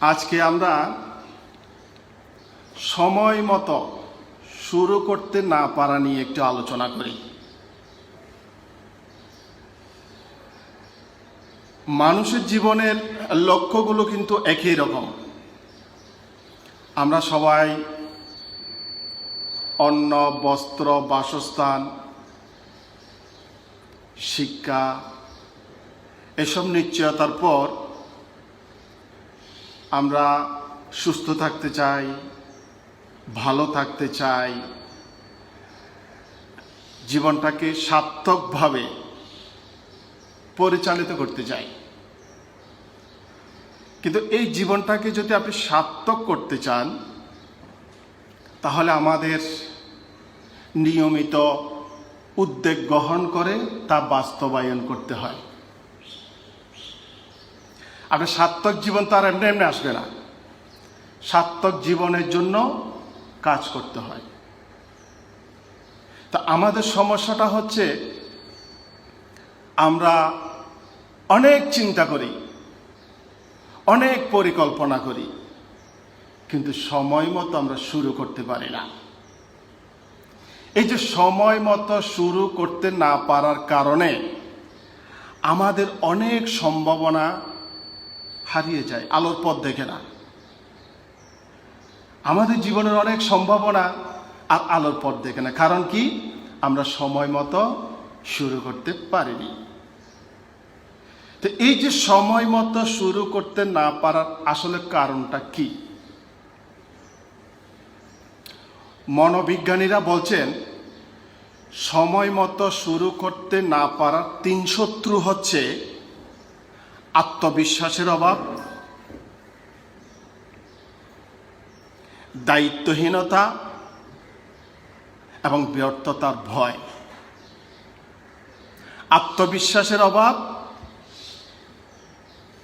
আজকে আমরা সময় মতো শুরু করতে না পারা নিয়ে একটু আলোচনা করি। মানুষের জীবনের লক্ষ্যগুলো কিন্তু একই রকম। আমরা সবাই অন্ন, বস্ত্র, বাসস্থান, শিক্ষা, এসব নিশ্চয়তার পর আমরা সুস্থ থাকতে চাই, ভালো থাকতে চাই, জীবনটাকে সার্থকভাবে পরিচালিত করতে চাই। কিন্তু এই জীবনটাকে যদি আপনি সার্থক করতে চান, তাহলে আমাদের নিয়মিত উদ্যোগ গ্রহণ করে তা বাস্তবায়ন করতে হয়। আপনার সার্থক জীবন তো আর এমনি এমনি আসবে না। সার্থক জীবনের জন্য কাজ করতে হয়। তা আমাদের সমস্যাটা হচ্ছে আমরা অনেক চিন্তা করি, অনেক পরিকল্পনা করি, কিন্তু সময় মতো আমরা শুরু করতে পারি না। এই যে সময় মতো শুরু করতে না পারার কারণে আমাদের অনেক সম্ভাবনা হারিয়ে যায়, আলোর পথ দেখে না। আমাদের জীবনের অনেক সম্ভাবনা আর আলোর পথ দেখে না। কারণ কি? আমরা সময় মতো শুরু করতে পারিনি। তো এই যে সময় মতো শুরু করতে না পারার আসলে কারণটা কি? মনোবিজ্ঞানীরা বলছেন, সময় মতো শুরু করতে না পারার তিন শত্রু হচ্ছে আত্মবিশ্বাসের অভাব, দায়িত্বহীনতা এবং ব্যর্থতার ভয়। আত্মবিশ্বাসের অভাব,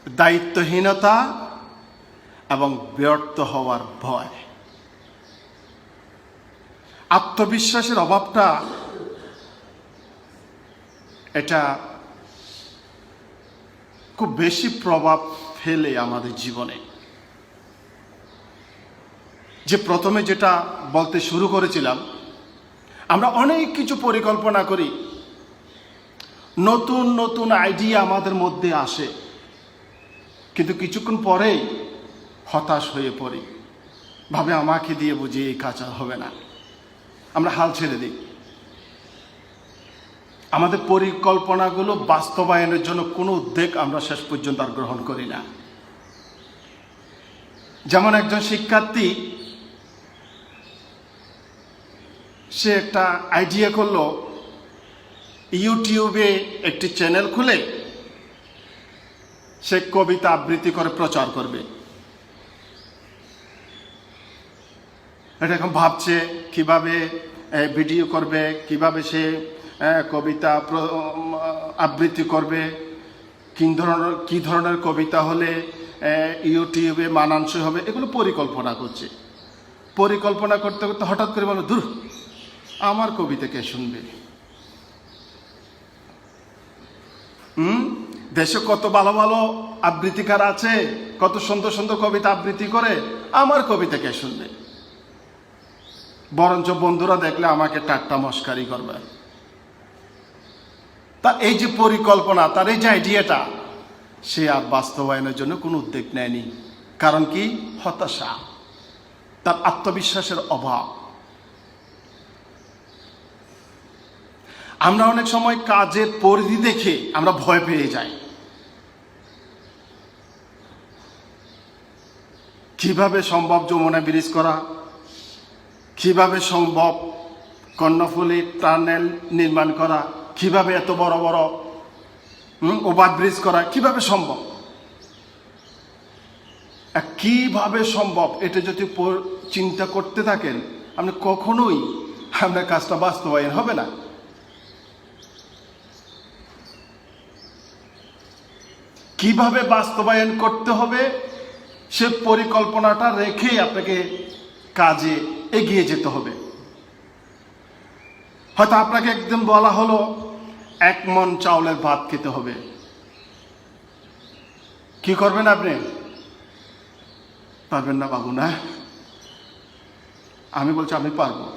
দায়িত্বহীনতা এবং ব্যর্থ হওয়ার ভয়। আত্মবিশ্বাসের অভাবটা, এটা খুব বেশি প্রভাব ফেলে আমাদের জীবনে। যে প্রথমে যেটা বলতে শুরু করেছিলাম, আমরা অনেক কিছু পরিকল্পনা করি। নতুন নতুন আইডিয়া আমাদের মধ্যে আসে। কিন্তু কিছুক্ষণ পরেই হতাশ হয়ে পড়ি। ভাবে আমাকে দিয়ে বুঝি এই কাজ হবে না। আমরা হাল ছেড়ে দিই। আমাদের পরিকল্পনাগুলো বাস্তবায়নের জন্য কোনো উদ্যোগ আমরা শেষ পর্যন্ত আর গ্রহণ করি না। যেমন একজন শিক্ষার্থী, সে একটা আইডিয়া করল ইউটিউবে একটি চ্যানেল খুলে, সে কবিতা আবৃত্তি করে প্রচার করবে। এটা এখন ভাবছে কীভাবে ভিডিও করবে, কীভাবে সে কবিতা আবৃত্তি করবে। কি ধরনের কি ধরনের কবিতা হলে ইউটিউবে মানানসই হবে, এগুলো পরিকল্পনা করছে। পরিকল্পনা করতে করতে হঠাৎ করে বলো দূর, আমার কবিতা কে শুনবে? হুম? দেশে কত ভালো ভালো আবৃত্তিকার আছে, কত সুন্দর সুন্দর কবিতা আবৃত্তি করে, আমার কবিতা কে শুনবে? বরঞ্চ বন্ধুরা দেখলে আমাকে টাট্টা মস্কারি করবে। তার এই যে পরিকল্পনা, তার এই যে আইডিয়াটা সে আর বাস্তবায়নের জন্য কোনো উদ্যোগ নেয়নি। কারণ কি? হতাশা। তার আত্মবিশ্বাসের অভাব। আমরা অনেক সময় কাজের পরিধি দেখে আমরা ভয় পেয়ে যাই। কীভাবে সম্ভব যমুনা ব্রিজ করা? কীভাবে সম্ভব কর্ণফুলী টানেল নির্মাণ করা? কীভাবে এত বড় বড় ওভার ব্রিজ করা, কীভাবে সম্ভব? কীভাবে সম্ভব? এটা যদি চিন্তা করতে থাকেন, আপনি কখনোই আপনার কাজটা বাস্তবায়ন হবে না। কীভাবে বাস্তবায়ন করতে হবে? সে পরিকল্পনাটা রেখে আপনাকে কাজে এগিয়ে যেতে হবে। হয়তো আপনাকে একদম বলা হলো, এক মন চাউলের ভাত খেতে হবে। কি করবেন আপনি? পারবেন না বাবু, না? আমি বলছি, আমি পারব।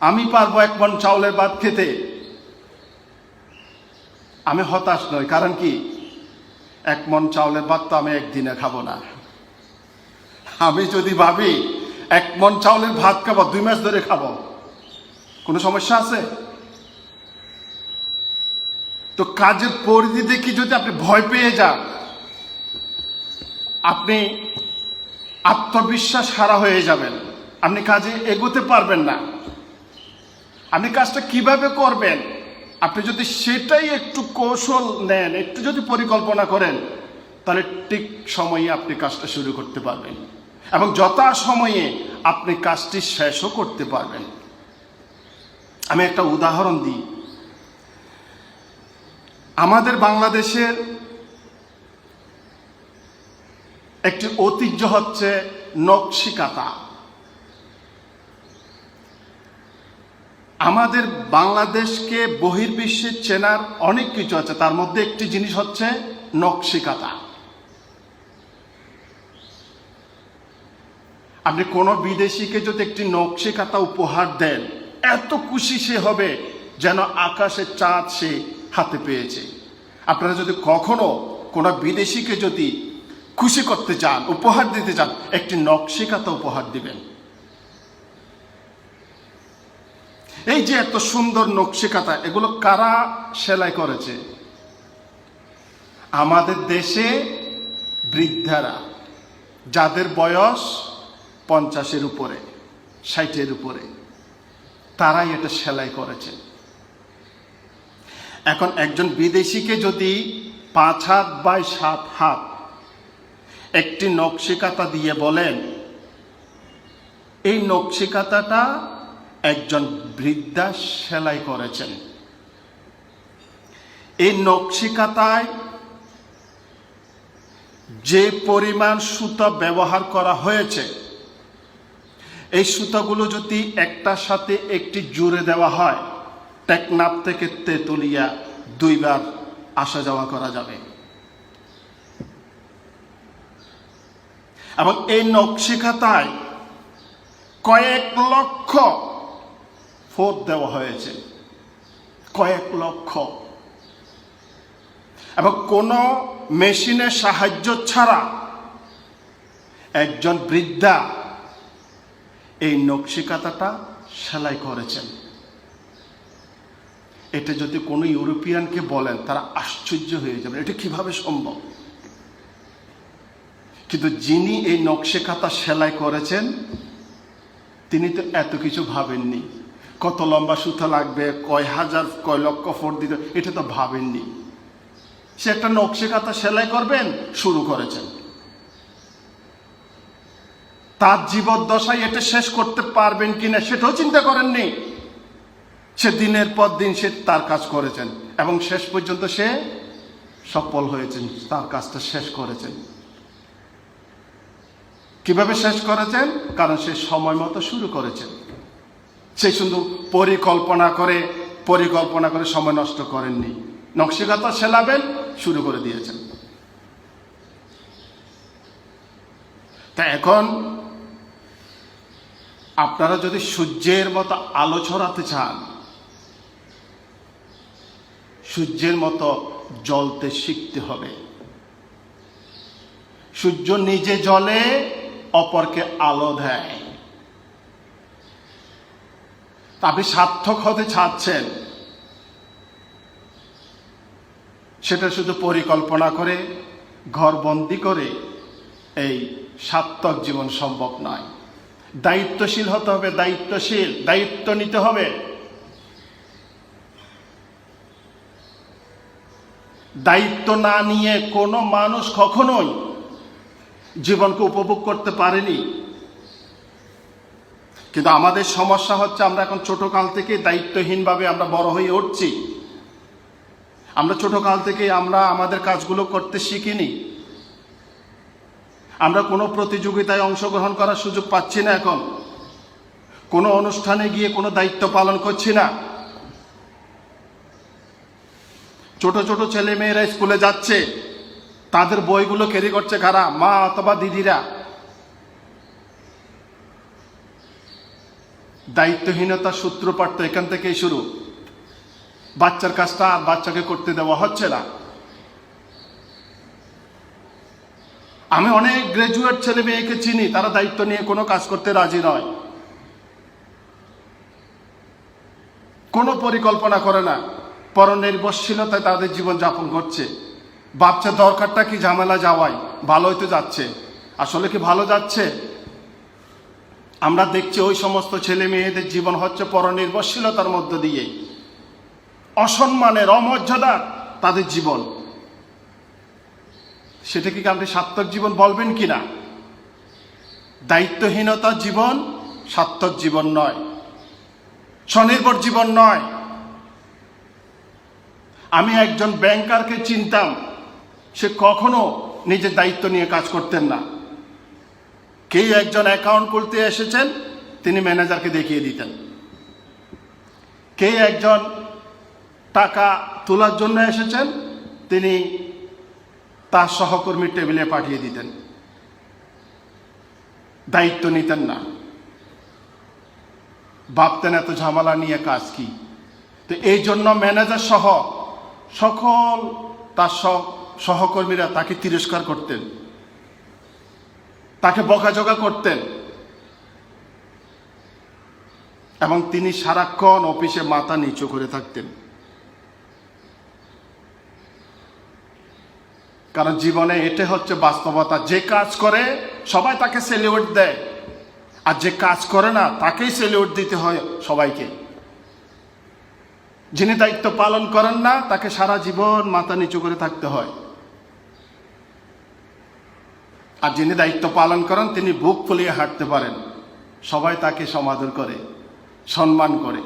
আমি পারব এক মন চাউলের ভাত খেতে। আমি হতাশ নই, কারণ কি? এক মন চাউলের ভাত তো আমি একদিনে খাব না। আমি যদি ভাবি, এক মন চাউলের ভাত খাব, দুই মাস ধরে খাব। সমস্যা আছে? তো কাজের পরিধি দেখি যদি আপনি ভয় পেয়ে যান, আপনি আত্মবিশ্বাস হারা হয়ে যাবেন। আপনি কাজে এগোতে পারবেন না। আপনি কাজটা কীভাবে করবেন? আপনি যদি সেটাই একটু কৌশল নেন, একটু যদি পরিকল্পনা করেন, তাহলে ঠিক সময়ে আপনি কাজটা শুরু করতে পারবেন। এবং যথা সময়ে আপনি কাজটি শেষও করতে পারবেন। আমি একটা উদাহরণ দিই। আমাদের বাংলাদেশের একটি ঐতিহ্য হচ্ছে নকশিকাতা। আমাদের বাংলাদেশকে বহির্বিশ্বে চেনার অনেক কিছু আছে, তার মধ্যে একটি জিনিস হচ্ছে নকশিকাতা। আপনি কোনো বিদেশিকে যদি একটি নকশিকাতা উপহার দেন এত খুশি সে হবে যেন আকাশের চাঁদ সে হাতে পেয়েছে। আপনারা যদি কখনো কোনো বিদেশিকে যদি খুশি করতে চান উপহার দিতে চান একটি নকশিকাতা উপহার দিবেন। এই যে এত সুন্দর নকশিকাতা, এগুলো কারা সেলাই করেছে? আমাদের দেশে বৃদ্ধারা, যাদের বয়স পঞ্চাশের উপরে, ষাটের উপরে তারাই এটা সেলাই করেছে। এখন একজন বিদেশিকে যদি পাঁচ হাত বাই সাত হাত একটি নকশিকাতা দিয়ে বলেন, এই নকশিকাতাটা একজন বৃদ্ধা সেলাই করেছেন। এই নকশিকাতায় যে পরিমাণ সুতা ব্যবহার করা হয়েছে এই সুতাগুলো যদি একটার সাথে একটি জুড়ে দেওয়া হয় টেকনাপ থেকে তেতুলিয়া দুইবার আসা যাওয়া করা যাবে। এবং এই নকশিকাতায় কয়েক লক্ষ ফোট দেওয়া হয়েছে। কয়েক লক্ষ। এবং কোনো মেশিনের সাহায্য ছাড়া একজন বৃদ্ধা এই নকশিকাতাটা সেলাই করেছেন। এটা যদি কোনো ইউরোপিয়ানকে বলেন, তারা আশ্চর্য হয়ে যাবে, এটা কীভাবে সম্ভব? কিন্তু যিনি এই নকশিকাতা সেলাই করেছেন, তিনি তো এত কিছু ভাবেননি। কত লম্বা সুতা লাগবে, কয় হাজার, কয় লক্ষ ফোট দিতে, এটা তো ভাবেননি। সে একটা নকশি কাতা সেলাই করবেন, শুরু করেছেন। তার জীবদ্দশায় এটা শেষ করতে পারবেন কিনা সেটাও চিন্তা করেননি। সে দিনের পর দিন সে তার কাজ করেছেন এবং শেষ পর্যন্ত সে সফল হয়েছেন, তার কাজটা শেষ করেছেন। কীভাবে শেষ করেছেন? কারণ সে সময় মতো শুরু করেছেন। সে শুধু পরিকল্পনা করে পরিকল্পনা করে সময় নষ্ট করেননি। নকশিকাতা সেলাবেন, শুরু করে দিয়েছেন। তা এখন আপনারা যদি সূর্যের মতো আলো ছড়াতে চান, সূর্যের মতো জ্বলতে শিখতে হবে। সূর্য নিজে জলে অপরকে আলো দেয়। আপনি সার্থক হতে চাচ্ছেন? সেটা শুধু পরিকল্পনা করে, ঘরবন্দি করে এই সার্থক জীবন সম্ভব নয়। দায়িত্বশীল হতে হবে, দায়িত্বশীল, দায়িত্ব নিতে হবে। দায়িত্ব না নিয়ে কোনো মানুষ কখনোই জীবনকে উপভোগ করতে পারেনি। কিন্তু আমাদের সমস্যা হচ্ছে আমরা এখন ছোট কাল থেকে দায়িত্বহীনভাবে আমরা বড় হয়ে উঠছি। আমরা ছোট কাল থেকে আমরা আমাদের কাজগুলো করতে শিখিনি। আমরা কোনো প্রতিযোগিতায় অংশগ্রহণ করার সুযোগ পাচ্ছি না এখন। কোনো অনুষ্ঠানে গিয়ে কোনো দায়িত্ব পালন করছি না। ছোট ছোট ছেলে মেয়েরা স্কুলে যাচ্ছে। তাদের বইগুলো ক্যারি করছে কারা? মা অথবা দিদিরা? দায়িত্বহীনতার সূত্রপাত তো এখান থেকেই শুরু। বাচ্চার কাজটা আর বাচ্চাকে করতে দেওয়া হচ্ছে না। আমি অনেক গ্রাজুয়েট ছেলে মেয়েকে চিনি, তারা দায়িত্ব নিয়ে কোনো কাজ করতে রাজি নয়। কোনো পরিকল্পনা করে না। পরনির্ভরশীলতায় তাদের জীবন যাপন করছে। বাচ্চা দরকারটা কি ঝামেলা যাওয়াই ভালোই তো যাচ্ছে। আসলে কি ভালো যাচ্ছে? আমরা দেখছি ওই সমস্ত ছেলে মেয়েদের জীবন হচ্ছে পরনির্ভরশীলতার মধ্য দিয়ে। অসম্মানের অমর্যাদার তাদের জীবন। সেটা কি আপনি সার্থক জীবন বলবেন কি না? দায়িত্বহীনতার জীবন সার্থক জীবন নয়। স্বনির্ভর জীবন নয়। আমি একজন ব্যাংকারকে চিনতাম। সে কখনো নিজের দায়িত্ব নিয়ে কাজ করতেন না। কেউ একজন অ্যাকাউন্ট খুলতে এসেছেন, তিনি ম্যানেজারকে দেখিয়ে দিতেন। কে একজন টাকা তোলার জন্য এসেছেন, তিনি তার সহকর্মীর টেবিলে পাঠিয়ে দিতেন। দায়িত্ব নিতেন না। ভাবতেন, এত ঝামেলা নিয়ে কাজ কি? তো এই জন্য ম্যানেজার সহ সকল তার সহকর্মীরা তাকে তিরস্কার করতেন। তাকে বকাঝকা করতেন। এবং তিনি সারাক্ষণ অফিসে মাথা নিচু করে থাকতেন। কারণ জীবনে এটা হচ্ছে বাস্তবতা। যে কাজ করে, সবাই তাকে সেলিউট দেয়। আর যে কাজ করে না, তাকেই সেলিউট দিতে হয় সবাইকে। যিনি দায়িত্ব পালন করেন না, তাকে সারা জীবন মাথা নিচু করে থাকতে হয়। আর যিনি দায়িত্ব পালন করেন, তিনি বুক ফুলিয়ে হাঁটতে পারেন। সবাই তাকে সমাদর করে, সম্মান করে।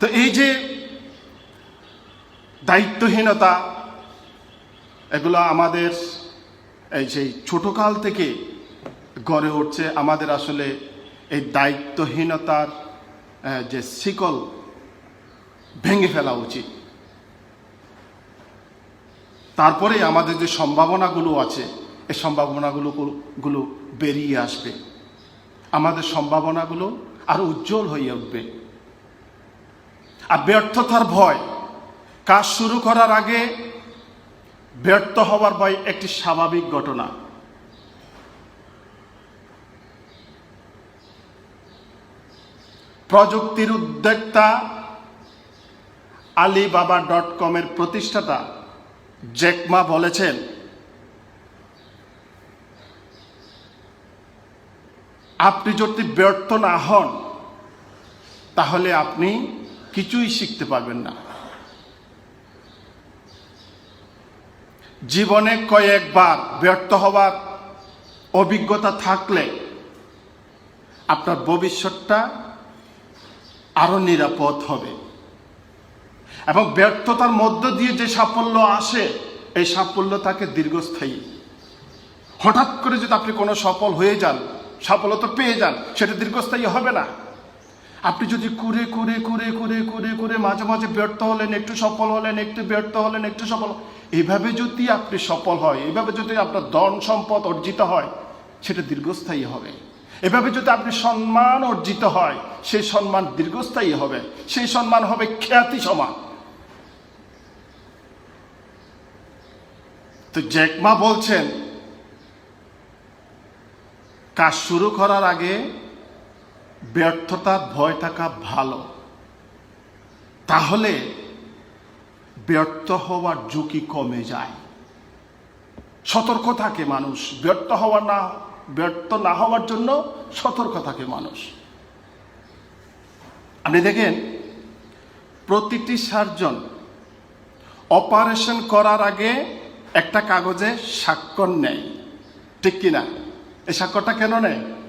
তো এই যে দায়িত্বহীনতা, এগুলো আমাদের এই সেই ছোটোকাল থেকে গড়ে উঠছে। আমাদের আসলে এই দায়িত্বহীনতার যে শিকল ভেঙে ফেলা উচিত। তারপরে আমাদের যে সম্ভাবনাগুলো আছে, এই সম্ভাবনাগুলো গুলো বেরিয়ে আসবে। আমাদের সম্ভাবনাগুলো আরও উজ্জ্বল হয়ে উঠবে। আর ব্যর্থতার ভয় কাজ শুরু করার আগে ব্যর্থ হওয়ার ভয় একটি স্বাভাবিক ঘটনা। প্রযুক্তির উদ্যোক্তা আলিবাবা ডট কমের প্রতিষ্ঠাতা জ্যাকমা বলেছেন, আপনি যদি ব্যর্থ না হন, তাহলে আপনি কিছুই শিখতে পারবেন না। জীবনে কয়েকবার ব্যর্থ হওয়ার অভিজ্ঞতা থাকলে আপনার ভবিষ্যৎটা আরও নিরাপদ হবে। এবং ব্যর্থতার মধ্য দিয়ে যে সাফল্য আসে, এই সাফল্য তাকে দীর্ঘস্থায়ী। হঠাৎ করে যদি আপনি কোনো সফল হয়ে যান সফলতা পেয়ে যান, সেটা দীর্ঘস্থায়ী হবে না। আপনি যদি করে করে করে করে করে করে মাঝে মাঝে ব্যর্থ হলেন, একটু সফল হলেন, একটু ব্যর্থ হলেন, একটু সফল এভাবে যদি আপনি সফল হয়, এভাবে যদি আপনার ধন সম্পদ অর্জিত হয়, সেটা দীর্ঘস্থায়ী হবে। এভাবে যদি আপনি সম্মান অর্জিত হয়, সেই সম্মান দীর্ঘস্থায়ী হবে। সেই সম্মান হবে খ্যাতি সমান। তো জ্যাকমা বলছেন, কাজ শুরু করার আগে ব্যর্থতার ভয় থাকা ভালো। তাহলে ব্যর্থ হওয়ার ঝুঁকি কমে যায়। সতর্ক থাকে মানুষ। ব্যর্থ হওয়া না, ব্যর্থ না হওয়ার জন্য সতর্ক থাকে মানুষ। আপনি দেখেন, প্রতিটি সার্জন অপারেশন করার আগে একটা কাগজে স্বাক্ষর নেয়। ঠিক কিনা? এই স্বাক্ষরটা কেন নেয়?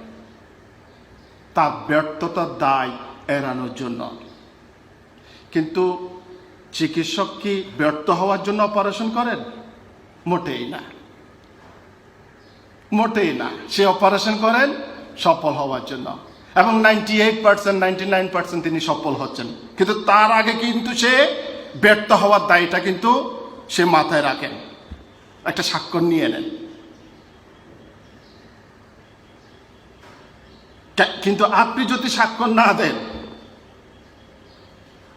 তার ব্যর্থতার দায় এড়ানোর জন্য। কিন্তু চিকিৎসক কি ব্যর্থ হওয়ার জন্য অপারেশন করেন? মোটেই না। মোটেই না। সে অপারেশন করেন, সফল হওয়ার জন্য। এবং ninety eight percent, ninety nine percent তিনি সফল হচ্ছেন। কিন্তু তার আগে কিন্তু সে ব্যর্থ হওয়ার দায়টা কিন্তু সে মাথায় রাখেন। একটা স্বাক্ষর নিয়ে নেন। কিন্তু আপনি যদি স্বাক্ষর না দেন,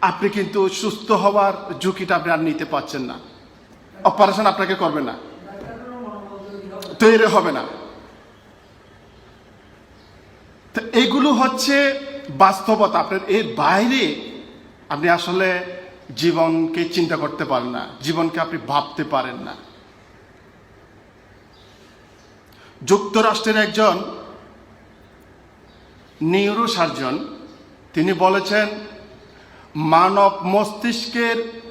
আপনি কিন্তু সুস্থ হওয়ার ঝুঁকিটা আপনি আর নিতে পারছেন না। অপারেশন আপনাকে করবে না। তৈরি হবে না। তো এগুলো হচ্ছে বাস্তবতা। আপনার এর বাইরে আপনি আসলে জীবনকে চিন্তা করতে পারেন না, জীবনকে আপনি ভাবতে পারেন না। যুক্তরাষ্ট্রের একজন নিউরো সার্জন তিনি বলেছেন, মানব মস্তিষ্কের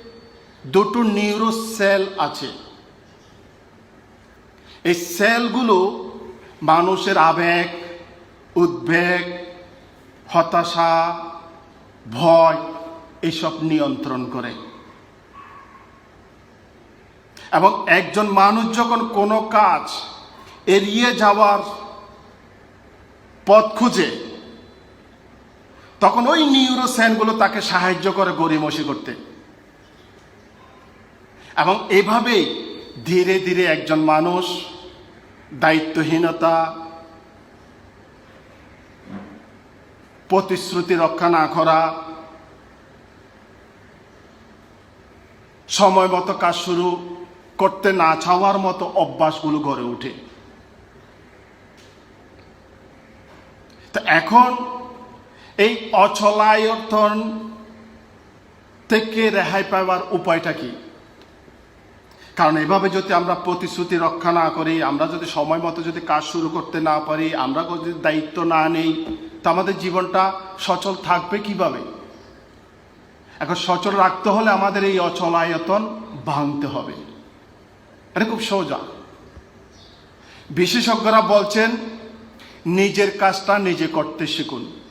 দুটো নিউরো সেল আছে। এই সেলগুলো মানুষের আবেগ, উদ্বেগ, হতাশা, ভয় এইসব নিয়ন্ত্রণ করে। এবং একজন মানুষ যখন কোনো কাজ এড়িয়ে যাওয়ার পথ খুঁজে তখন ওই নিউরোসেনগুলো তাকে সাহায্য করে গড়িমসি করতে। এবং এভাবেই ধীরে ধীরে একজন মানুষ, দায়িত্বহীনতা, প্রতিশ্রুতি রক্ষা না করা, সময় মতো কাজ শুরু করতে না চাওয়ার মতো অভ্যাসগুলো গড়ে ওঠে। তো এখন এই অচলায়তন থেকে রেহাই পাওয়ার উপায়টা কি? কারণ এভাবে যদি আমরা প্রতিশ্রুতি রক্ষা না করি, আমরা যদি সময় মতো যদি কাজ শুরু করতে না পারি, আমরা যদি দায়িত্ব না নেই, তো আমাদের জীবনটা সচল থাকবে কীভাবে? এখন সচল রাখতে হলে আমাদের এই অচলায়তন ভাঙতে হবে। এটা খুব সোজা। বিশেষজ্ঞরা বলছেন, নিজের কাজটা নিজে করতে শিখুন।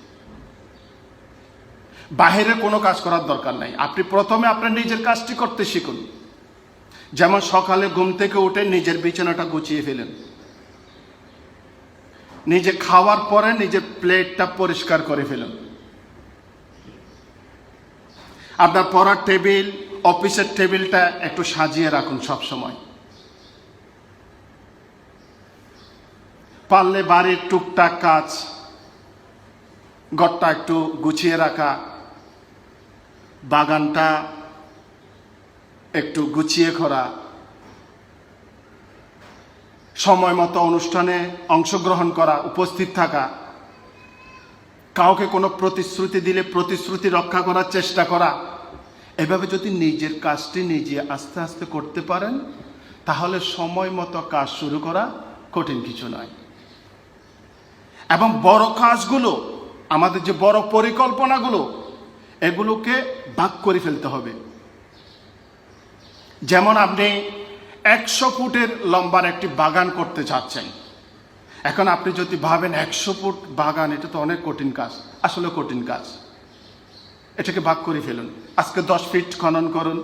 বাহিরে কোনো কাজ করার দরকার নাই। আপনি প্রথমে আপনার নিজের কাজটি করতে শিখুন। যেমন সকালে ঘুম থেকে উঠে নিজের বিছানাটা গুছিয়ে ফেলেন। নিজে খাওয়ার পরে নিজের প্লেটটা পরিষ্কার করে ফেলুন। আপনার পড়ার টেবিল, অফিসের টেবিলটা একটু সাজিয়ে রাখুন সব সময় পারলে বাড়ির টুকটাক কাজ, ঘরটা একটু গুছিয়ে রাখা বাগানটা একটু গুছিয়ে করা। সময় মতো অনুষ্ঠানে অংশগ্রহণ করা, উপস্থিত থাকা। কাউকে কোনো প্রতিশ্রুতি দিলে প্রতিশ্রুতি রক্ষা করার চেষ্টা করা। এভাবে যদি নিজের কাজটি নিজে আস্তে আস্তে করতে পারেন, তাহলে সময় মতো কাজ শুরু করা কঠিন কিছু নয়। এবং বড় কাজগুলো, আমাদের যে বড় পরিকল্পনাগুলো এগুলোকে ভাগ করে ফেলতে হবে। যেমন আপনি একশো ফুটের লম্বার একটি বাগান করতে চাচ্ছেন। এখন আপনি যদি ভাবেন একশো ফুট বাগান, এটা তো অনেক কঠিন কাজ, আসলে কঠিন কাজ। এটাকে ভাগ করে ফেলুন। আজকে দশ ফিট খনন করুন,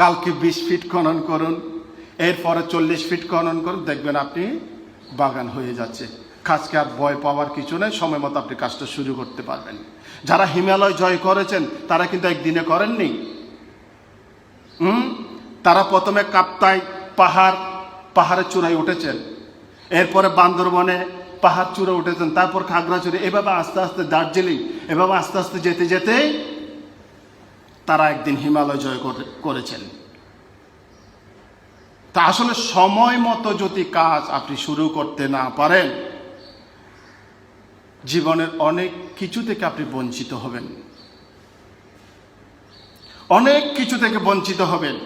কালকে বিশ ফিট খনন করুন, এরপরে চল্লিশ ফিট খনন করুন, দেখবেন আপনি বাগান হয়ে যাচ্ছে। কাজকে আর ভয় পাওয়ার কিছু নেই, সময় মতো আপনি কাজটা শুরু করতে পারবেন। যারা হিমালয় জয় করেছেন, তারা কিন্তু একদিনে করেননি। হুম? তারা প্রথমে কাপ্তায় পাহাড়, পাহাড়ের চূড়ায় উঠেছেন। এরপরে বান্দরবনে পাহাড় চূড়ে উঠেছেন, তারপর খাগড়াছড়ি। এভাবে আস্তে আস্তে দার্জিলিং, এভাবে আস্তে আস্তে যেতে যেতে তারা একদিন হিমালয় জয় করে- করেছেন। তা আসলে সময় মতো যদি কাজ আপনি শুরু করতে না পারেন জীবনের অনেক কিছু থেকে আপনি বঞ্চিত হবেন। অনেক কিছু থেকে বঞ্চিত হবেন।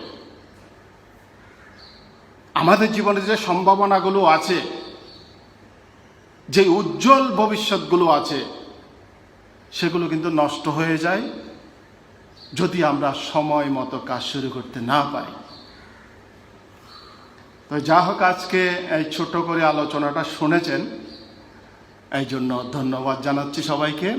আমাদের জীবনে যে সম্ভাবনাগুলো আছে, যে উজ্জ্বল ভবিষ্যৎগুলো আছে, সেগুলো কিন্তু নষ্ট হয়ে যায় যদি আমরা সময় মতো কাজ শুরু করতে না পারি। তো যা হোক, আজকে এই ছোট করে আলোচনাটা শুনেছেন। এই জন্য ধন্যবাদ জানাচ্ছি সবাইকে।